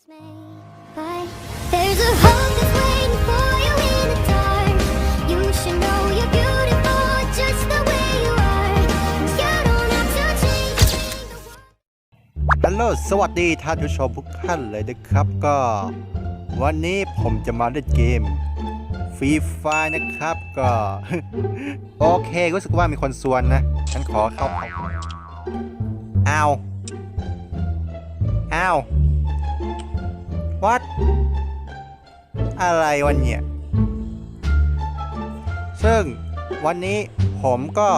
ฮัลโหลสวัสดีท่านผู้ชมทุกท่านเลยนะครับก็ วันนี้ผมจะมาเล่นเกมฟรีไฟนะครับก็ โอเครู้สึกว่ามีคนซวนนะ ฉันขอเข้าอ้าวอ้าว what อะไรวันเนี่ยซึ่งวันนี้ผมก็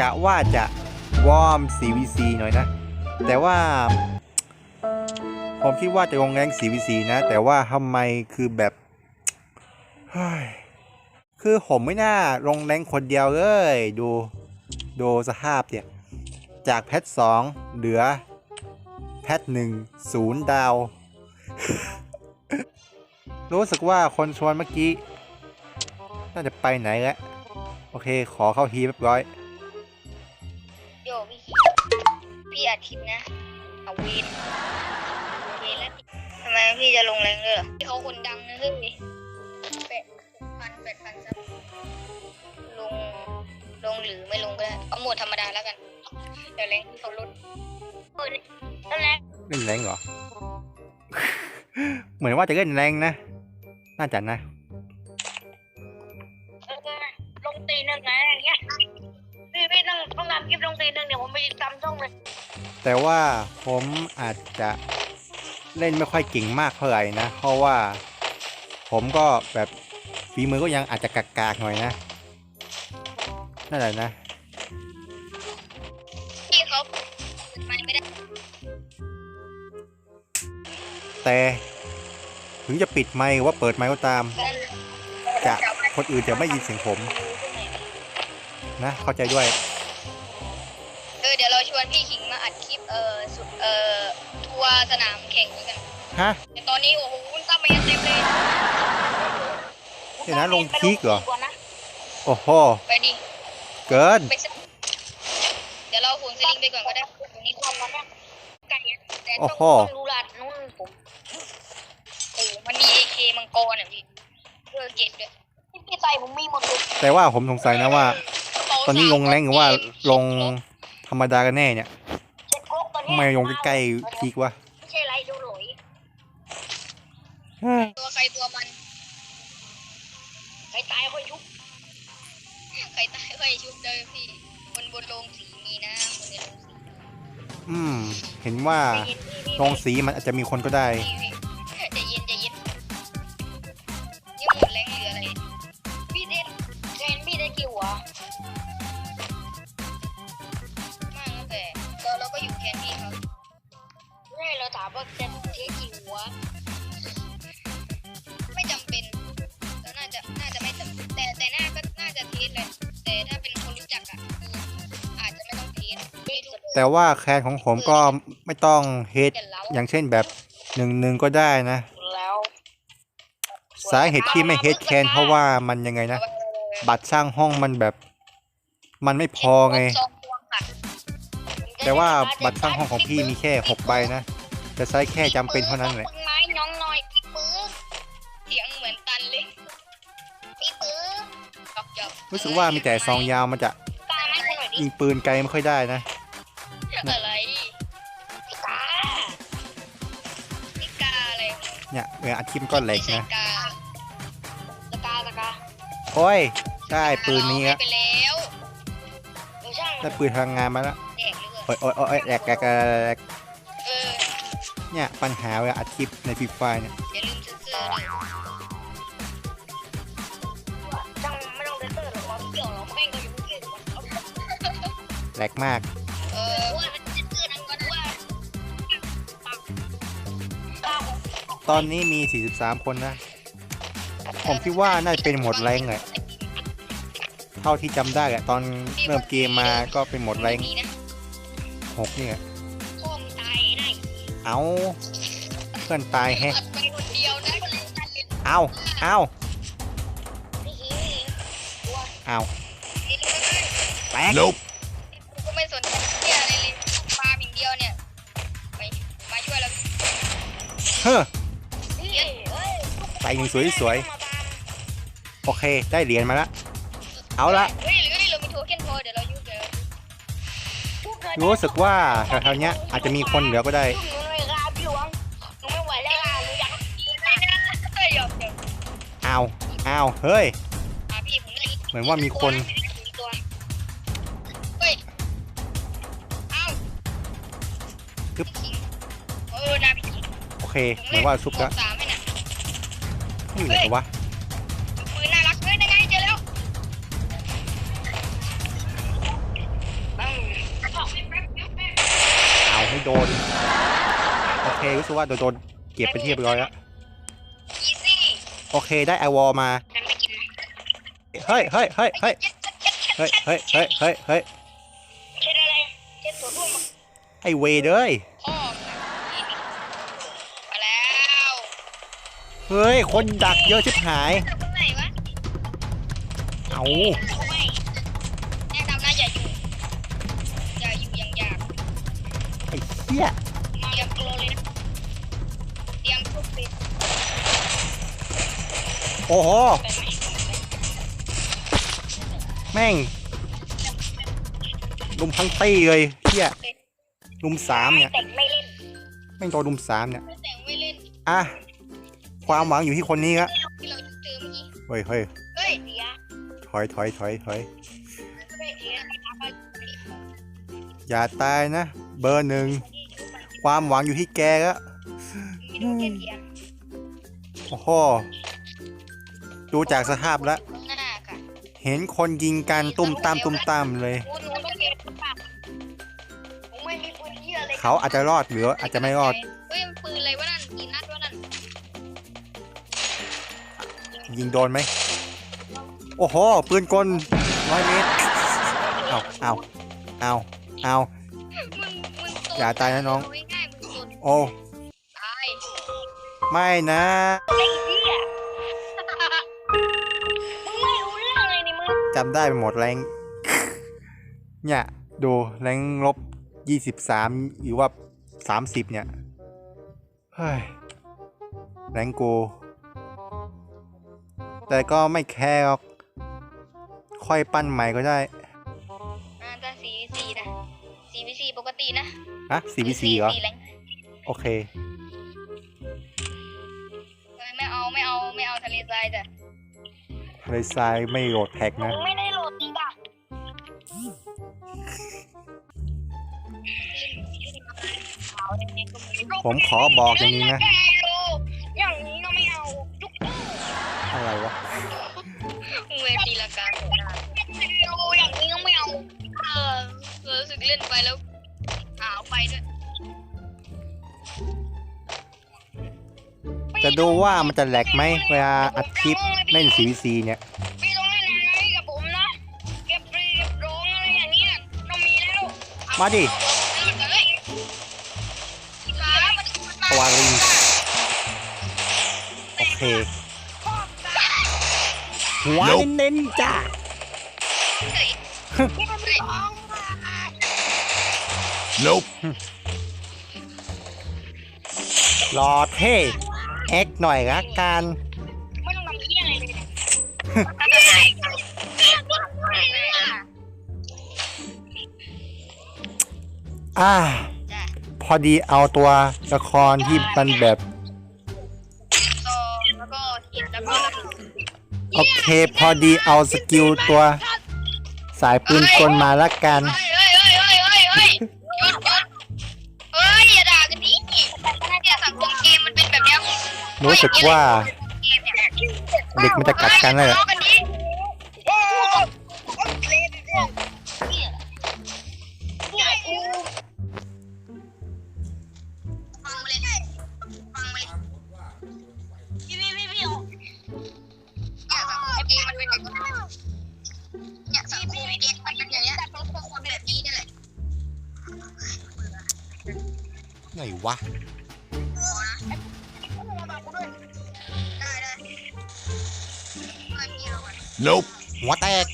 กะว่าจะวอร์ม CVC หน่อยนะ แต่ว่า ผมคิดว่าจะลงแรง CVC นะ แต่ว่าทำไมคือแบบคือผมไม่น่าลงแรงคนเดียวเลย ดูดูสภาพเนี่ย จากแพทสองเหลือ แพทหนึ่งศูนย์ดาว รู้สึกว่าคนชวนเมื่อกี้ น่าจะไปไหนแล้ว โอเค ขอเข้าฮีเรียบร้อย โยพี่ขีพี่อัดคลิปนะเอาเวนเวนแล้วทำไมพี่จะลงแรงเลยเหรอพี่เขาคนดังนะเฮ้ยแปดพันแปดพันซับลง ลงหรือไม่ลงก็ได้เอาโหมดธรรมดาแล้วกัน เดี๋ยวแรงพี่เขาลดเออนั่นแหละเล่นแรงเหรอ เหมือนว่าจะเล่นแรงนะ น่าจะนะ เออลงตีหนึ่งไงอย่างเงี้ยพี่พี่ต้องต้องทำคลิปลงตีหนึ่งเดี๋ยวผมไปตามช่องเลยแต่ว่าผมอาจจะเล่นไม่ค่อยเก่งมากเท่าไหร่นะ เพราะว่าผมก็แบบฝีมือก็ยังอาจจะกากๆหน่อยนะ นั่นแหละนะ แต่ ถึงจะปิดไมค์หรือว่าเปิดไมค์ก็ตาม จะคนอื่นจะไม่ยินเสียงผม นะ เข้าใจด้วย เออเดี๋ยวเราชวนพี่ขิงมาอัดคลิปเอ่อสุดเอ่อทัวร์สนามแข่งด้วยกันฮะแต่ตอนนี้โอ้โหคุณตั้มมายังเต็มเลยเดี๋ยวนะลงพีกเหรอ โอ้โห ไปดิ เกินไปสักเดี๋ยวเราหุ่นสลิงไปก่อนก็ได้ตรงนี้ความมันไก่อะแต่โอ้ต้องโหต้องรู้ลาดนู่นผมโอ้มันมีเอเคมังกรอะพี่เพื่อเก็บด้วยพี่ใส่ผมมีหมดเลย แต่ว่าผมสงสัยนะว่า ตอนนี้ลงแรงหรือว่าลงธรรมดากันแน่เนี่ยเจ็ดโก๊กตอนทำไมลงใกล้ๆพีกวะไม่ใช่ไรดูหลอยตัวใครตัวมันใครตายค่อยชุบใครตายค่อยชุบเด้อพี่บนบนโรงสีมีนะคนในโรงสีอืม เห็นว่าใจเย็นพี่พี่โรงสีมันอาจจะมีคนก็ได้ ว่าจะเทกี่หัว ไม่จำเป็นก็น่าจะน่าจะไม่จำเป็นแต่แต่น่าก็น่าจะเทสเลยแต่ถ้าเป็นคนรู้จักอะคืออาจจะไม่ต้องเทสไม่รู้แต่ว่าแคนของผมก็ไม่ต้องเฮดกันแล้วอย่างเช่นแบบหนึ่งหนึ่งก็ได้นะแล้วสาเหตุที่ไม่เฮดแคนเพราะว่ามันยังไงนะ บัตรสร้างห้องมันแบบ มันไม่พอไงแต่ว่าบัตรสร้างห้องของพี่มีแค่หกใบนะ จะใช้แค่จำเป็นเท่านั้นแหละไม้น้องหน่อยพี่ปื้อเสียงเหมือนตันเลยพี่ปื้อจบจบรู้สึกว่ามีแต่ซองยาวมันจะตาไม่คนหน่อยดิยิงปืนไกลไม่ค่อยได้นะ อะไรพี่กาพี่กาอะไรเนี่ยเวลาอัดคลิปมันก็แหลกนะ กาสกาสกาโอ้ย ได้ปืนนี้แล้ละไปแล้วเออช่างได้ปืนพลังงานมาแล้วแดกเลยโอ้ยโอ้ยโอ้ยแหลกแหลกแหลกเออ เนี่ยปัญหาเวลาอัดคลิปในฟรีไฟเนี่ยอย่าลืมเซ็นเซอร์ด้วยช่างไม่ต้องเซ็นเซอร์หรอกเราเกี่ยวเราแม่งก็อยู่ที่อื่นแหลกมาก เออว่ามันเซ็นเซอร์นั่นก็ว่าตอนนี้มี 43 คนนะ ผมคิดว่าน่าจะเป็นหมดแรงเลยเท่าที่จำได้อะตอนเริ่มเกมมาก็เป็นหมดแรงนี่นะหกเนี่ย เอาเพื่อนตายแฮะอัดไปคนเดียวนะก็เลยตัดเลยเอาเอาพี่หิงเอาแตกกูก็ไม่สนใจเหี้ยอะไรเลยปาล์มอย่างเดียวเนี่ยไปมาช่วยแล้วเฮ้อ พี่เอ้ยใส่หนึ่งสวยๆโอเค ได้เหรียญมาละเอาละเฮ้ยเฮ้ยเรามีโทเค็นพอเดี๋ยวเรายุบเดี๋ยวรู้สึกว่าแถวๆเนี้ยอาจจะมีคนเหลือก็ได้หนูไม่ก อาเอาเฮ้ย อะพี่ผมไม่ได้เหมือนว่ามีคน ตัวเฮ้ยเอ้าคึบพี่คิงเออนาพี่คิงโอเค เหมือนว่าซุปแล้ละสามให้น่ะนี่เหลือวะ ปืนน่ารักเฮ้ยได้ไงเจอแล้วอืมเอาไม่โดน โอเครู้สึกว่าโดนโดนเก็บไปนที่เรียบร้อยแล้วอีซี่ โอเคได้ไอวอลมาฉันไม่กินนะเฮ้ยเฮ้ยเฮ้ยเฮ้ยเจ็ดเจ็ดเจ็ดเฮ้ยเฮ้ยเฮ้ยเฮ้ยเฮ้ยเจ็ดอะไรเจ็ดตัวร่วมไอเวย์เด้ยพ่อมาแล้วเฮ้ย คนดักเยอะชิบหาย ตรงไหนวะเอาไม่แนะนำนะอย่าอยู่ อย่าอยู่ยังยากไอ้เหี้ยเตรีย โอ้โหไปไหมแม่งลุมทั้งตี้เลยเหี้ยลุมสามเนี่ย แต่ไม่เล่นแม่งโดนลุมสามเนี่ยไม่แต่งไม่เล่นอะ ความหวังอยู่ที่คนนี้ละที่เราเจอเมื่อกี้เฮ้ยเฮ้ยเฮ้ยเสียถอยถอยถอยถอยเฮ้ยเสียไม่ทำอะไรอย่าตายนะ เบอร์หนึ่ง ความหวังอยู่ที่แกแล้วมีดูเทียนเทียนโอ้โห ดูจากสภาพแล้วข้างหน้าค่ะเห็นคนยิงกันตุ้มตามตุ้มตามเลยพูดหนูต้องเก็บปากผมไม่มีปืนเหี้ยอะไรเขาอาจจะรอดหรืออาจจะไม่รอดเฮ้ยมันปืนอะไรวะนั่นกี่นัดวะนั่นยิงโดนไหม โอ้โห ปืนกลร้อยเมตรเอาเอาเอาเอา มึงมึงโดอย่าตายนะน้องเง่ายๆมึงโดนโอ้ ตาย ไม่นะ จำได้ไปหมดแรงเนี่ย ดูแรงลบยี่สิบสามหรือว่าสามสิบเนี่ย เฮ้ย แรงกู แต่ก็ไม่แคร์หรอก ค่อยปั้นใหม่ก็ได้อ่าแต่สีสีนะสีวิสีปกตินะ ฮะ CVC เหรอ สีแรง โอเค เลยทรายไม่โหลดแท็กนะมึงไม่ได้โหลดจริงป่ะผมขอบอกอย่างนี้นะแกโลอย่างนี้ก็ไม่เอาจุกอะไรวะ เวทีละการโหดโลอย่างนี้ก็ไม่เอาเออรู้สึกเล่นไปแล้วหาวไปด้วยจะดูว่ามันจะแหลกไหมเวลาอัดคลิป เล่น CVC เนี่ย พี่ต้องเล่นอะไรกับผมนะ เก็บรีเก็บร้องอะไรอย่างเงี้ยต้องมีแล้วมาดิเฮ้ยครับตัวลิง โอเคหัวเน้นๆจ้า Nope. รอเท่เอ็กหน่อยละกัน อ่า พอดีเอาตัวละครที่มันแบบต่อแล้วก็หินแล้วก็โอเค พอดีเอาสกิลตัว สายปืนกลมาละกัน เฮ้ยเฮ้ยเฮ้ยเฮ้ยเฮ้ยเฮ้ยหยุดหยุดเฮ้ยอย่าด่ากันดิเนี่ยสังคมเกมมันเป็นแบบเนี้ย รู้สึกว่าเกมเนี่ย เด็กมันจะกัดกันเลยแหละ Nope หัวแตก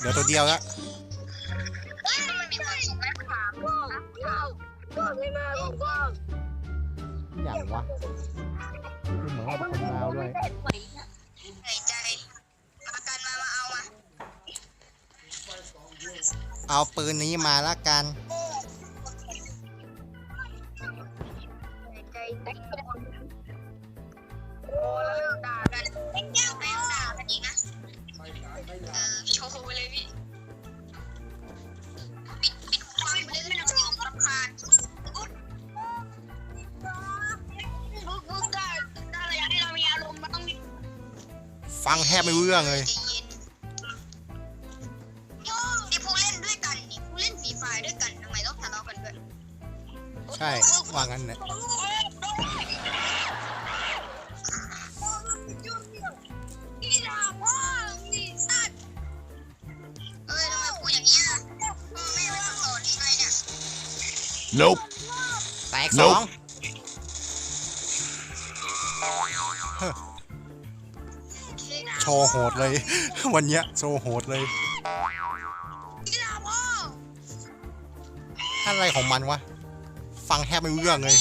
เดี๋ยวตัวเดียวละอย่างวะเหมือนว่าเนคลาวด้วยเอาปืนนี้มาละกัน ฟังแทบไม่รู้เรื่องเลย โชว์โหดเลย วันเนี้ยโชว์โหดเลยพี่ด่าพ่ออะไรของมันวะ ฟังแทบไม่รู้เรื่องเลย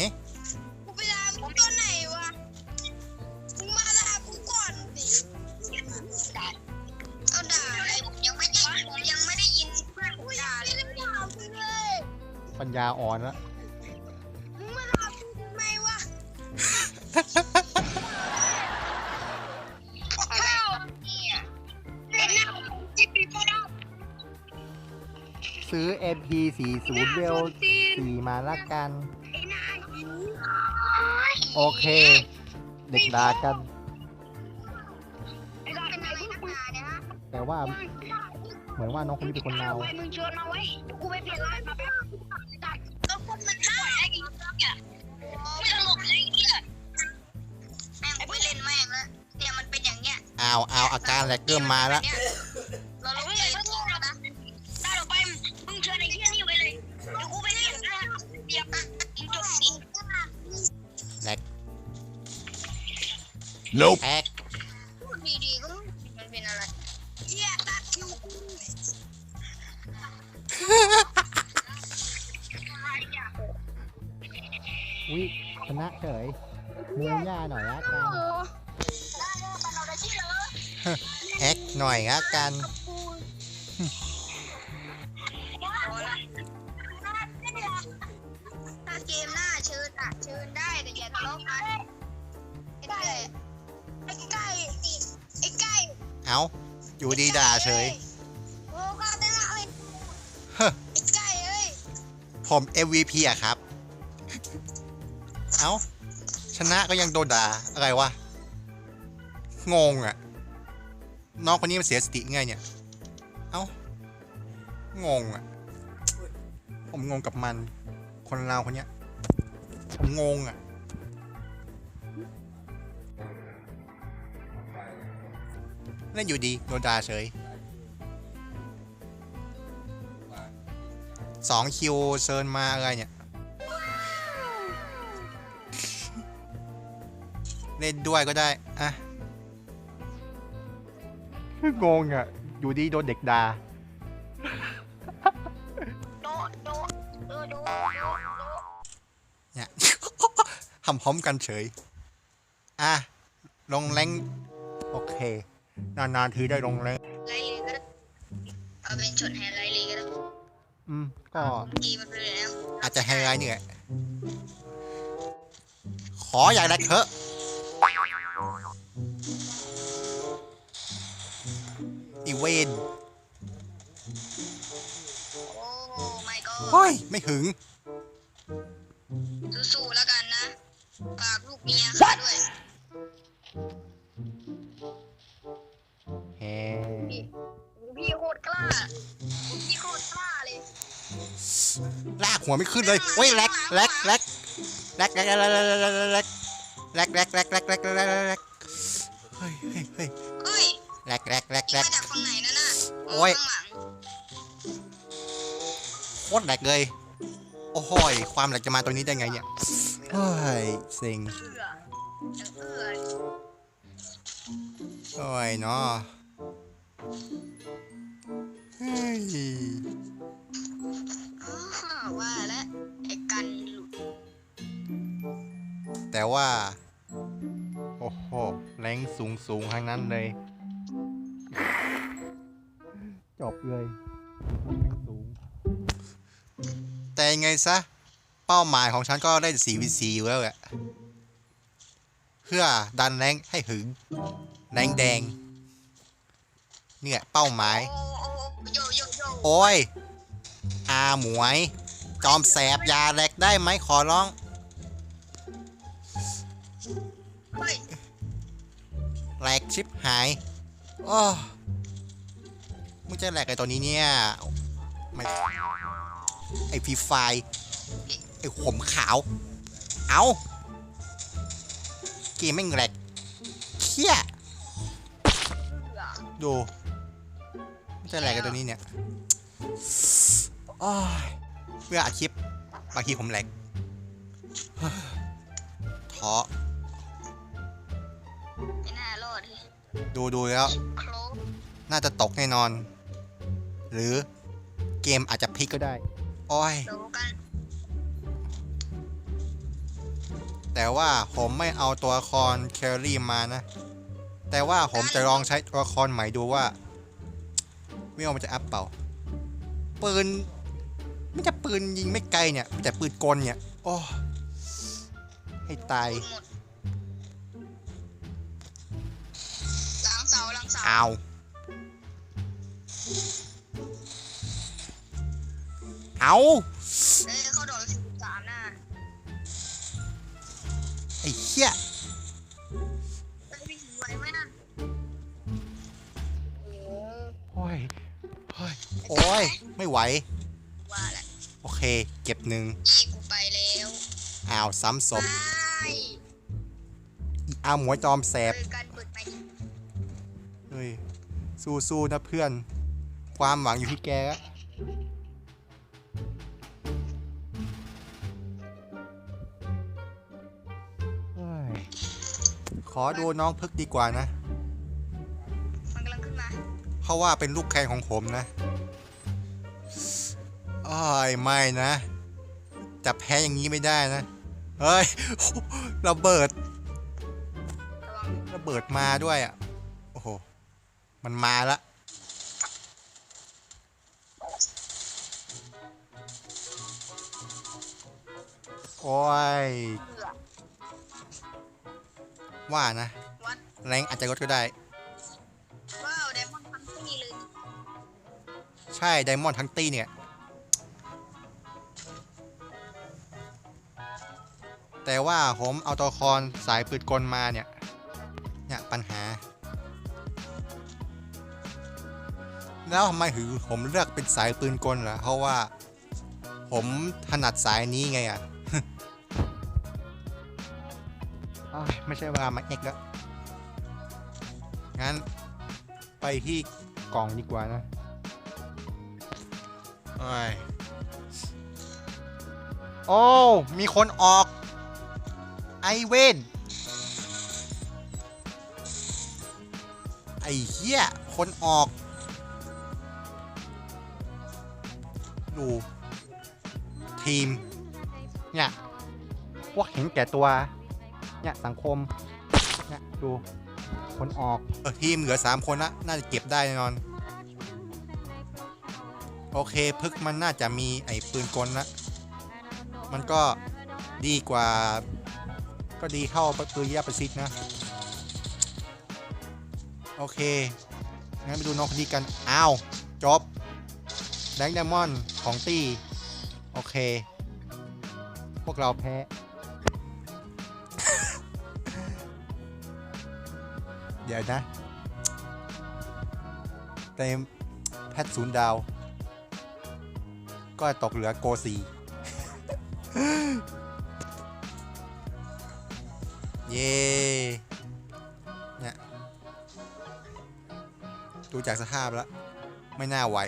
เฮ้กูไปด่ามึงตอนไหนวะ มึงมาด่ากูก่อนดิเอาด่าอะไรผมยังไม่ได้ผมยังไม่ได้ยินเพื่อนกูด่าเลยด่ามึงเลยปัญญาอ่อนละมึงมาด่ากูทำไมวะข้าวเนี่ยเล่นหน้าจิบปีโป้ดซื้อ MP40 เวล4มาละกันไอ้หน้าหิว โอเค เด็กด่ากัน ไอ้ด่าเป็นอะไรนักหนาเนี่ยฮะแต่ว่าเหมือนว่าน้องคนนี้เป็นคนลาวไว้มึงชวนมาไว้เดี๋ยวกูไปเปลี่ยนร้านมาแป๊บตัดก็คนมันได้ไอ้กี่เนี่ยไม่ตลกเลยไอ้เนี่ยแม่งไปเล่นแม่งแล้วเนี่ยมันเป็นอย่างเงี้ยเอาเอาอาการแหลกเกิมมาแล้ว Nope. แอกพูดดีๆก็มันเป็นอะไรเหี้ยตัดคิวกูอะไรอะวิชนะเฉยมือย่าหน่อยละกันแอคหน่อยละกันถ้าเกมหน้าเชิญอะเชิญได้แต่อย่าทะเลาะกันไอ้ ไก่ไอ้ไก่ไอ้ไก่เอาอยู่ดีด่าเฉย โอ้ก็ได้ละเอ้ยเฮ้อ ไอ้ไก่เอ้ยผม MVP อะครับ เอาชนะก็ยังโดนด่าอะไรวะ งงอะน้องคนนี้มันเสียสติไงเนี่ย เอางงอะผมงงกับมัน คนลาวคนเนี้ย ผมงงอะ เล่นอยู่ดีโดนด่าเฉยสองคิวเซิร์นมาอะไรเนี่ย เล่นด้วยก็ได้ อะงงอะ อยู่ดีโดนเด็กด่าโดโดเออโดโดโดเนี่ยทำพร้อมกันเฉย อะ ลงแรงโอเค นานๆทีได้ลงแรงไลลีก็ได้เอาเป็นช็อตแฮนด์ไลลีก็ได้อืม ก็กีมันไปเลยนะอาจจะไฮไลท์นี่แหละขออย่างไรเถอะอีเวนโอ้ไม่ก็เฮ้ย ไม่หึง สู้ๆแล้วกันนะฝากลูกเมียข้าด้วย หัวไม่ขึ้นเลยโอ้ยแลกแลกแลกแลกแลกแลกแลกแลกแลกแลกแลกแลกแลกแลกแลกแลกแลกเฮ้ยเฮ้ยเฮ้ยเฮ้ยแลกแลกแลกยิแลงกมาจากฝั่งไหนนั่นน่ะโอ้ยข้างหลังโคตรแหลกเลยโอ้โหยความแหลกจะมาตัวนี้ได้ไงเนี่ยเฮ้ยเซ็งเอื้อยังเอื้อโอ้ยเนาะเฮ้ย อ้าวว่าแล้วไอ้กันหลุดแต่ว่า โอ้โห แรงสูงสูงๆทั้งนั้นเลย จบเลยแรงสูง แต่ยังไงซะ เป้าหมายของฉันก็ได้ 4vc อยู่แล้วแหละ เพื่อดันแรงให้ถึง แรงแดง เนี่ย เป้าหมาย โอ้โอ้โยโยโยโอ้ย อาหมวย จอมแสบยาแหลกได้ไหมขอร้อง แหลกชิปหาย โอ้มึงจะแหลกไอตัวนี้เนี่ยไไอพีไฟไอขมขาว เอาเกมแม่แหลกเคี้ยดูมึงจะแหลกไอตัวนี้เนี่ย เพื่ออัดคลิปบางทีผมแหลกท้อไม่น่ารอดเลยดูดูแล้วโคลบน่าจะตกแน่นอน หรือเกมอาจจะพลิกก็ได้ โอ้ยโดกัน แต่ว่าผมไม่เอาตัวละครแครี่มานะ แต่ว่าผมจะลองใช้ตัวละครใหม่ดูว่า ไม่ว่ามันจะอัพเปล่าปืนไม่จะ ปืนยิงไม่ไกลเนี่ยมีแต่ปืนกลเนี่ย โอ้ให้ตายหมดหลังเสาหลังเสาเอาเอาเฮ้ยเขาโดนสิบสามน่ะไอ้เหี้ยเฮ้ยพี่ไหวไหมน่ะโอ้โอ้ยโอ้ยโอ้ย ไม่ไหวว่าแหละโอ เค เก็บหนึ่งอีกูไปแล้วอ้าวซ้ำศพไปอ้าวหมวยจอมแสบเฮ้ยกันเปิดไปเฮ้ย สู้ๆนะเพื่อน ความหวังอยู่ที่แกละเฮ้ยขอดูน้องพึกดีกว่านะ มันกำลังขึ้นมา เพราะว่าเป็นลูกแข่งของผมนะ อ้ายไม่นะจะแพ้อย่างนี้ไม่ได้นะ เฮ้ยระเบิดระวังระเบิดมาด้วยอะ โอ้โห มันมาละโอ้ยเผื่อว่านะวัดแรงอาจจะลดก็ได้ ว้าวไดมอนด์พันตี้เลย ใช่ ไดมอนด์ทั้งตี้เนี่ย แต่ว่าผมเอาตัวละครสายปืนกลมาเนี่ย เนี่ยปัญหา แล้วทำไมถึงผมเลือกเป็นสายปืนกลล่ะเพราะว่า ผมถนัดสายนี้ไงอะไม่ใช่เวลามาเอกแล้ว งั้นไปที่กล่องดีกว่านะโอ้ยโอ้ มีคนออก ไอเวนไอเหี้ยคนออก ดู ทีม เนี่ย พวกเห็นแก่ตัว เนี่ย สังคม เนี่ย ดู คนออก เออ ทีมเหลือ 3 คนละน่าจะเก็บได้แน่นอน โอเค พึกมันน่าจะมีไอ้ปืนกลละมันก็ดีกว่า ก็ดีเท่าปืนยาประสิทธิ์นะ โอเค งั้นไปดูน้องคนนี้กัน อ้าว จบแดงไดมอนด์ของตีโอเค พวกเราแพ้ เดี๋ยวนะ เต็มแพทศูนย์ดาว ก็ตกเหลือโกซี เย้เนี่ยดูจากสภาพแล้ว ไม่น่าไหว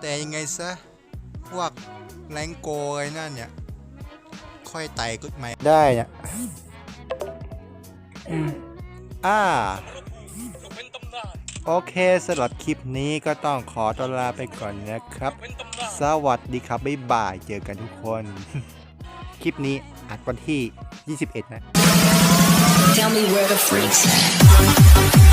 แต่ยังไงซะ พวกแรงโกอะไรนั่นเนี่ย ค่อยไต่กุดไหมได้เนี่ยอ่าโอเคสำหรับคลิปนี้ก็ต้องขอตัวลาไปก่อนนะครับ สวัสดีครับ บ๊ายบาย เจอกันทุกคน คลิปนี้อัดวันที่ 21 นะ Tell me where the freaks at.